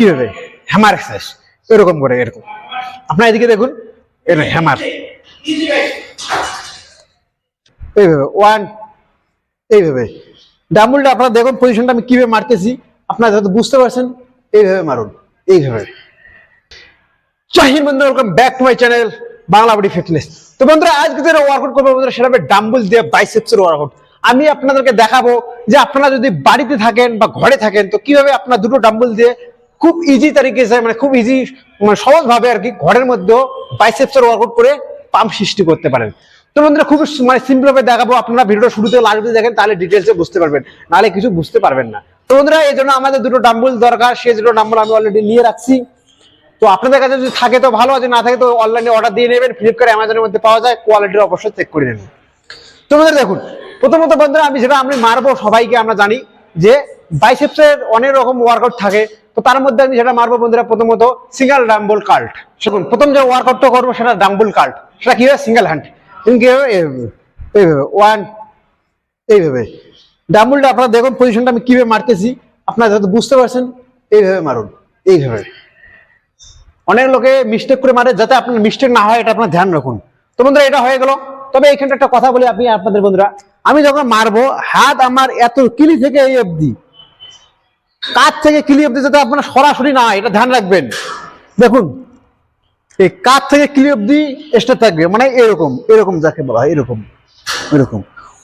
কীভাবে hammer exercise এরকম করে, এরকম। আপনার এদিকে দেখুন এটা হ্যামার এইভাবে ওয়ান এইভাবে। ডাম্বলটা আপনারা দেখুন পজিশনটা আমি কীভাবে মারতেছি, আপনারা যাতে বুঝতে পারছেন, এইভাবে মারুন, এইভাবে। বন্ধু welcome back to my channel Bangla body fitness তো বন্ধুরা, আজকে যেটা ওয়ার্কআউট করব বন্ধুরা, সেটা হবে ডাম্বল দিয়ে ওয়ার্কআউট আমি আপনাদেরকে দেখাবো যে আপনারা যদি বাড়িতে থাকেন বা ঘরে থাকেন, তো কীভাবে আপনার দুটো ডাম্বল দিয়ে খুব ইজি তারিখে যায় মানে খুব ইজি মানে সহজ ভাবে আর কি ঘরের মধ্যেও বাইসেপসের ওয়ার্কআউট করে পাম্প সৃষ্টি করতে পারেন। তো বন্ধুরা, খুব মানে সিম্পল ভাবে দেখাবো, আপনারা ভিডিওটা শুরুতে লাস্ট দেখেন, তাহলে ডিটেলসে বুঝতে পারবেন, নাহলে কিছু বুঝতে পারবেন না। তো বন্ধুরা, এই জন্য আমাদের দুটো ডাম্বল দরকার, সেই দুটো ডাম্বল আমি অলরেডি নিয়ে রাখছি। তো আপনাদের কাছে যদি থাকে তো ভালো আছে না থাকে তো অনলাইনে অর্ডার দিয়ে নেবেন ফ্লিপকার্ট অ্যামাজনের মধ্যে পাওয়া যায় কোয়ালিটির অবশ্যই চেক করে নেবেন। তো বন্ধুরা, দেখুন, প্রথমত বন্ধুরা, আমি যেটা, আমি মারবো সবাইকে, আমরা জানি যে বাইসেপসের অনেক রকম ওয়ার্কআউট থাকে। তো তার মধ্যে আমি যেটা মারবো বন্ধুরা, প্রথমত সিঙ্গেল ডাম্বল কাল্ট দেখুন প্রথম যে ওয়ার্কআউটটা করব সেটা ডাম্বল কাল্ট সেটা কি হবে সিঙ্গেল হ্যান্ড কি হবে? এইভাবে ওয়ান এইভাবে। ডাম্বলটা আপনারা দেখুন পজিশনটা আমি কীভাবে মারতেছি। আপনারা যাতে বুঝতে পারছেন, এইভাবে মারুন, এইভাবে। অনেক লোকে মিস্টেক করে মারে, যাতে আপনার মিস্টেক না হয়, এটা আপনার ধ্যান রাখুন। তো বন্ধুরা, এটা হয়ে গেল। তবে এখানটা একটা কথা বলি আপনি, আপনাদের বন্ধুরা। আমি যখন মারবো, হাত আমার এত কিলি থেকে এই অবধি কাজ থেকে কিলি অবধি যাতে আপনার সরাসরি না, এটা ধ্যান রাখবেন। দেখুন, এই কাজ থেকে কিলি অবধি এক্সট্রা থাকবে মানে এরকম এরকম যাকে বলা হয়, এরকম এরকম।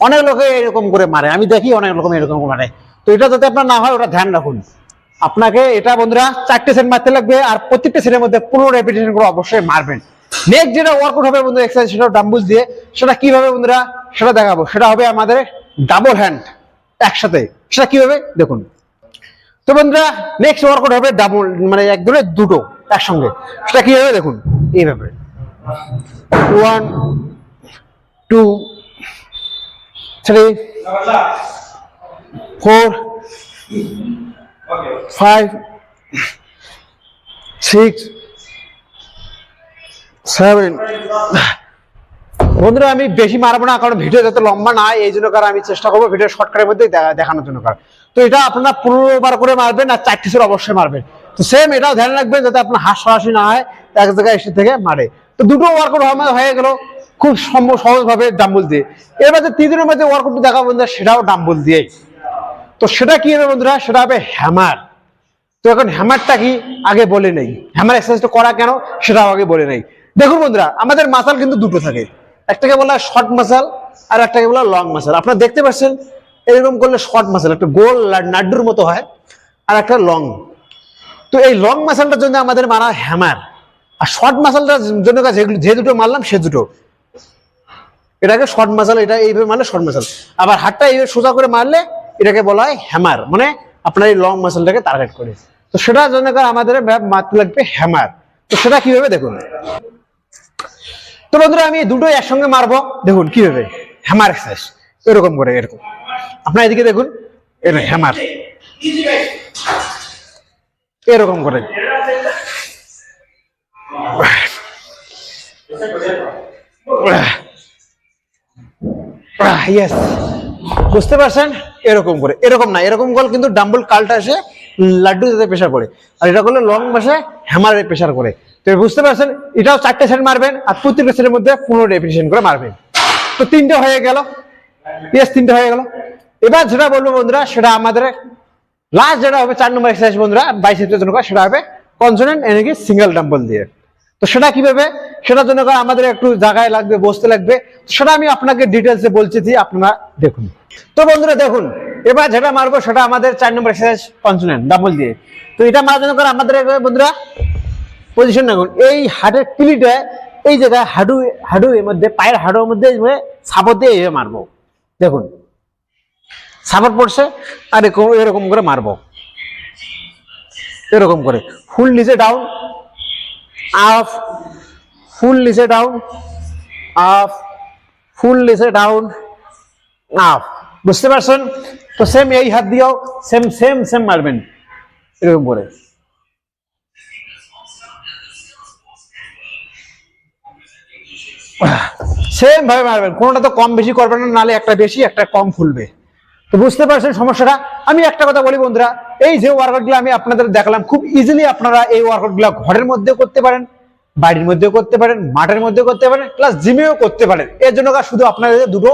অনেক লোকে এরকম করে মারে, আমি দেখি অনেক রকম এরকম মারে। তো এটা যাতে আপনার না হয়, ওটা ধ্যান রাখুন। আপনাকে এটা বন্ধুরা চারটে সেট মারতে লাগবে, আর প্রত্যেকটা সেটের মধ্যে পনেরো রেপিটেশন করে অবশ্যই মারবেন। নেক্সট যেটা ওয়ার্কআউট হবে বন্ধু এক্সারসাইজ সেটা ডাম্বুল দিয়ে। সেটা কীভাবে বন্ধুরা, সেটা দেখাবো। সেটা হবে আমাদের ডাবল হ্যান্ড একসাথে। সেটা কীভাবে? দেখুন। তো বন্ধুরা নেক্সট ওয়ার্কআউট হবে ডাবল মানে এক ধরে দুটো, একসঙ্গে। সেটা কি হবে দেখুন, এইভাবে। One two three four five six seven বন্ধুরা, আমি বেশি মারবো না, কারণ ভিডিও যাতে লম্বা না এই জন্য কারণ আমি চেষ্টা করব ভিডিও শর্টকাটের মধ্যে দেখানোর জন্য কারণ। তো এটা আপনারা পনেরো বার করে মারবেন আর চারটি সেট অবশ্যই মারবেন। তো সেম এটাও ধ্যান রাখবেন যাতে আপনার হাত সরাসরি না হয়, এক জায়গায় এসে থেকে মারে। তো দুটো ওয়ার্কআউট হয়ে গেল খুব সম্ভব সহজভাবে ডাম্বল দিয়ে। এবার যে তিন দিনের মধ্যে ওয়ার্কআউট দেখাবো বন্ধুরা, সেটাও ডাম্বল দিয়েই। তো সেটা কি হবে বন্ধুরা? সেটা হবে হ্যামার তো এখন হ্যামারটা কি? আগে বলে নেই। হ্যামার এক্সারসাইজটা করা কেন? সেটাও আগে বলে নেই। দেখুন বন্ধুরা, আমাদের মাসাল কিন্তু দুটো থাকে। একটাকে বলা হয় শর্ট মাসাল আর একটাকে বলা লং মাসাল আপনারা দেখতে পাচ্ছেন, এরকম করলে শর্ট মাসাল একটা গোল নাড্ডুর মতো হয় আর একটা লং তো এই লং মাসালটার জন্য আমাদের মারা হ্যামার আর শর্ট মাসালটার জন্য যে দুটো মারলাম সে দুটো। এটাকে শর্ট মাসাল এটা এইভাবে মারলে শর্ট মাসাল আবার হাতটা এইভাবে সোজা করে মারলে এটাকে বলা হয় হ্যামার মানে আপনার এই লং মাসেলটাকে টার্গেট করে। তো সেটার জন্য আমাদের মারতে লাগবে হ্যামার তো সেটা কীভাবে দেখুন? তো বন্ধুরা, আমি দুটোই একসঙ্গে মারবো। দেখুন কীভাবে হ্যামার এক্সারসাইজ এরকম করে, এরকম। আপনার এদিকে দেখুন এটা হ্যামার এরকম করে। বুঝতে পারছেন? এরকম করে, এরকম না, এরকম গোল কিন্তু ডাম্বল কালটা এসে লাড্ডু যাতে প্রেশার করে আর এটা করলে লং মাসে হ্যামারে প্রেশার করে তো বুঝতে পারছেন? এটাও চারটে সেট মারবেন আর প্রত্যেকটা সেটের মধ্যে পনেরো রেপিটেশন করে মারবেন। তো তিনটে হয়ে গেল। ইয়েস তিনটে হয়ে গেল। এবার যেটা বলব বন্ধুরা, সেটা আমাদের লাস্ট যেটা হবে, চার নম্বর এক্সারসাইজ বন্ধুরা বাইসেপের জন্য সেটা হবে কনসোনেন্ট এনেকি সিঙ্গেল ডাম্বল দিয়ে। তো সেটা কীভাবে? সেটার জন্য আমাদের একটু জায়গায় লাগবে, বসতে লাগবে। সেটা আমি আপনাকে ডিটেলসে বলছি আপনারা দেখুন। তো বন্ধুরা, দেখুন, এবার যেটা মারবো, সেটা আমাদের চার নম্বর এক্সারসাইজ কনসোনেন্ট ডাবল দিয়ে। তো এটা মারার জন্য আমাদের বন্ধুরা পজিশন রাখুন এই হাটের কিলিটা এই জায়গায় হাডু হাডু এর মধ্যে, পায়ের হাডুর মধ্যে সাপোর্ট দিয়ে এইভাবে মারবো। দেখুন, সাপোর্ট পড়ছে, আর এরকম করে মারবো। এরকম করে, ফুল নিচে ডাউন আপ ফুল নিচে ডাউন আপ ফুল নিচে ডাউন আপ বুঝতে পারছেন? তো সেম এই হাত দিয়েও সেম সেম সেম মারবেন। এরকম করে। সেম ভাবে মারবেন, কোনোটা তো কম বেশি করবেন না, নালে একটা বেশি, একটা কম ফুলবে তো বুঝতে পারছেন সমস্যাটা? আমি একটা কথা বলি বন্ধুরা, এই যে ওয়ার্কআউটগুলো আমি আপনাদের দেখালাম, খুব ইজিলি আপনারা এই ওয়ার্কআউটগুলো ঘরের মধ্যেও করতে পারেন, বাড়ির মধ্যেও করতে পারেন, মাঠের মধ্যেও করতে পারেন প্লাস জিমেও করতে পারেন। এর জন্য শুধু আপনাদের দুটো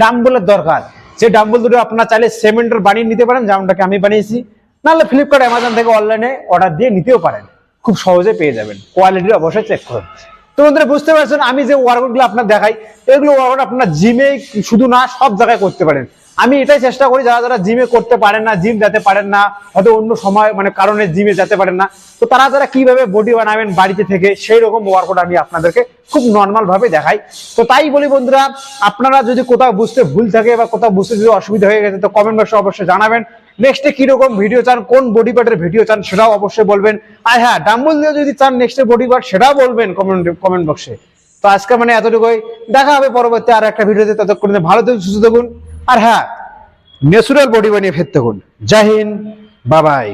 ডাম্বলের দরকার। যে ডাম্বল দুটো আপনারা চাইলে সেমেন্টের বানিয়ে নিতে পারেন, যেমনটাকে আমি বানিয়েছি। নাহলে ফ্লিপকার্ট অ্যামাজন থেকে অনলাইনে অর্ডার দিয়ে নিতেও পারেন। খুব সহজে পেয়ে যাবেন। কোয়ালিটি অবশ্যই চেক করুন। তো বন্ধুরা বুঝতে পারছেন আমি যে ওয়ার্কআউটগুলো আপনার দেখাই, এগুলো ওয়ার্কআউট আপনার জিমে শুধু না, সব জায়গায় করতে পারেন। আমি এটাই চেষ্টা করি যারা যারা জিমে করতে পারেন না জিম যেতে পারেন না, হয়তো অন্য সময় মানে কারণে জিমে যেতে পারেন না, তো তারা যারা কীভাবে বডি বানাবেন বাড়িতে থেকে সেই রকম ওয়ার্কআউট আমি আপনাদেরকে খুব নর্মাল ভাবে দেখাই। তো তাই বলি বন্ধুরা, আপনারা যদি কোথাও বুঝতে ভুল থাকে বা কোথাও বুঝতে যদি অসুবিধা হয়ে গেছে, তো কমেন্ট বক্সে অবশ্যই জানাবেন। নেক্সটে কীরকম ভিডিও চান, কোন বডি পার্টের ভিডিও চান সেটাও অবশ্যই বলবেন। আর হ্যাঁ ডাম্বল দিয়ে যদি চান নেক্সটে বডি পার্ট সেটাও বলবেন কমেন্ট কমেন্ট বক্সে তো আজকে মানে এতটুকুই। দেখা হবে পরবর্তী আর একটা ভিডিওতে ততক্ষণ ভালো থাকুন, সুস্থ থাকুন। আর হ্যাঁ ন্যাচুরাল বডি বানিয়ে ফেরতে থাকুন। জাহিন বাবাই